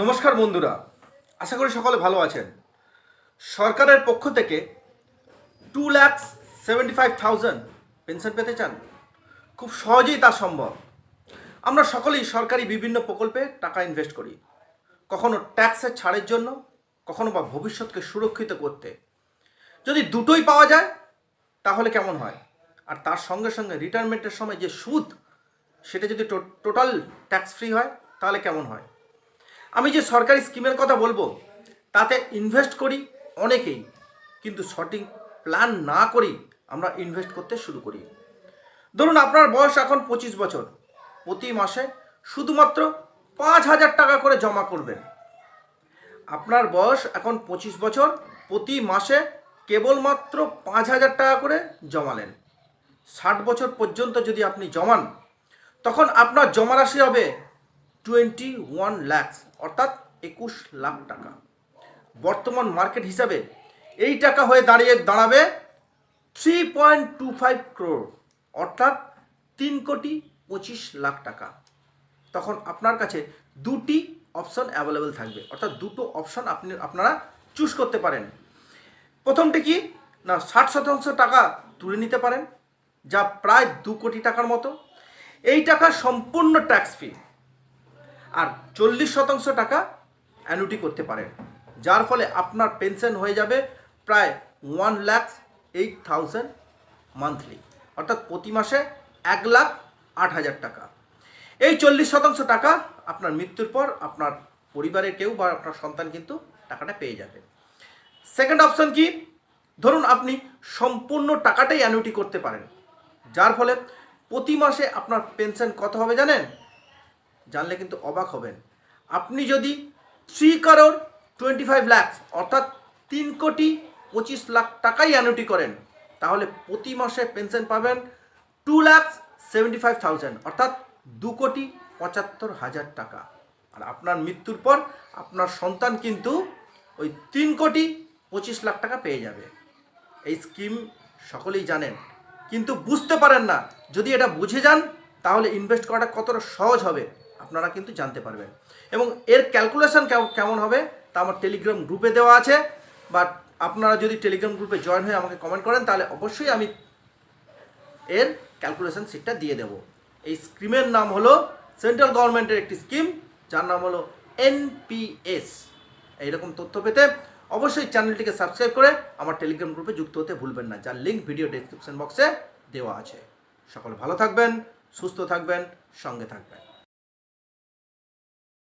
নমস্কার বন্ধুরা, আশা করি সকলে ভালো আছেন। সরকারের পক্ষ থেকে two lakh seventy five pension পেতে চান? খুব সহজেই তা সম্ভব। আমরা সকলেই সরকারি বিভিন্ন প্রকল্পে টাকা ইনভেস্ট করি। কখনো ট্যাক্সের ছাড়ের জন্য, কখনো বা ভবিষ্যৎকে সুরক্ষিত করতে। যদি দুটোই পাওয়া যায়, তাহলে কেমন হয়? আর তার সঙ্গে সঙ্গে রিটায়ারমেন্টের সময় যে সুদ, সেটা যদি টোটাল ট্যাক্স ফ্রি হয়, তাহলে কেমন হয়? আমি যে সরকারি স্কিমের কথা বলব, তাতে ইনভেস্ট করি অনেকেই, কিন্তু সঠিক প্ল্যান না করেই আমরা ইনভেস্ট করতে শুরু করি। ধরুন আপনার বয়স এখন পঁচিশ বছর, প্রতি মাসে শুধুমাত্র পাঁচ হাজার টাকা করে জমা করবেন। আপনার বয়স এখন পঁচিশ বছর, প্রতি মাসে কেবলমাত্র পাঁচ হাজার টাকা করে জমালেন। ষাট বছর পর্যন্ত যদি আপনি জমান, তখন আপনার জমা রাশি হবে টোয়েন্টি ওয়ান ল্যাক্স অর্থাৎ একুশ লাখ টাকা। বর্তমান মার্কেট হিসাবে এই টাকা হয়ে দাঁড়িয়ে দাঁড়াবে three point two five crore অর্থাৎ তিন কোটি পঁচিশ লাখ টাকা। তখন আপনার কাছে দুটি অপশন অ্যাভেলেবেল থাকবে, অর্থাৎ দুটো অপশন আপনি, আপনারা চুজ করতে পারেন। প্রথমটি কি? না, ষাট শতাংশ টাকা তুলে নিতে পারেন, যা প্রায় দু কোটি টাকার মতো। এই টাকা সম্পূর্ণ ট্যাক্স ফ্রি চল্লিশ শতাংশ টাকা অ্যানুটি করতে পারেন যার ফলে আপনার পেনশন হয়ে যাবে প্রায় one lakh eight thousand monthly অর্থাৎ প্রতি মাসে এক লাখ আট হাজার টাকা। এই চল্লিশ শতাংশ টাকা আপনার মৃত্যুর পর আপনার পরিবারের কেউ বা আপনার সন্তান কিন্তু টাকাটা পেয়ে যাবে। সেকেন্ড অপশন কি? ধরুন আপনি সম্পূর্ণ টাকাটাই অ্যানুইটি করতে পারেন। যার ফলে প্রতি মাসে আপনার পেনশন কত হবে জানেন? জানলে কিন্তু অবাক হবেন। আপনি যদি থ্রি কারোর টোয়েন্টি ফাইভ ল্যাক্স অর্থাৎ তিন কোটি পঁচিশ লাখ টাকাই অ্যানুইটি করেন, তাহলে প্রতি মাসে পেনশন পাবেন two lakh seventy five thousand অর্থাৎ দু কোটি পঁচাত্তর হাজার টাকা। আর আপনার মৃত্যুর পর আপনার সন্তান কিন্তু ওই তিন কোটি পঁচিশ লাখ টাকা পেয়ে যাবে। এই স্কিম সকলেই জানেন, কিন্তু বুঝতে পারেন না। যদি এটা বুঝে যান, তাহলে ইনভেস্ট করাটা কতটা সহজ হবে? আপনারা কিন্তু জানতে পারবেন। এবং এর ক্যালকুলেশন কেমন হবে, তা আমার টেলিগ্রাম গ্রুপে দেওয়া আছে। বা আপনারা যদি টেলিগ্রাম গ্রুপে জয়েন হয়ে আমাকে কমেন্ট করেন, তাহলে অবশ্যই আমি এর ক্যালকুলেশন সিটটা দিয়ে দেব। এই স্কিমের নাম হলো সেন্ট্রাল গভর্নমেন্টের একটি স্কিম যার নাম হলো এনপিএস এইরকম তথ্য পেতে অবশ্যই চ্যানেলটিকে সাবস্ক্রাইব করে আমার টেলিগ্রাম গ্রুপে যুক্ত হতে ভুলবেন না, যার লিঙ্ক ভিডিও ডেসক্রিপশন বক্সে দেওয়া আছে। সকলে ভালো থাকবেন, সুস্থ থাকবেন, সঙ্গে থাকবেন।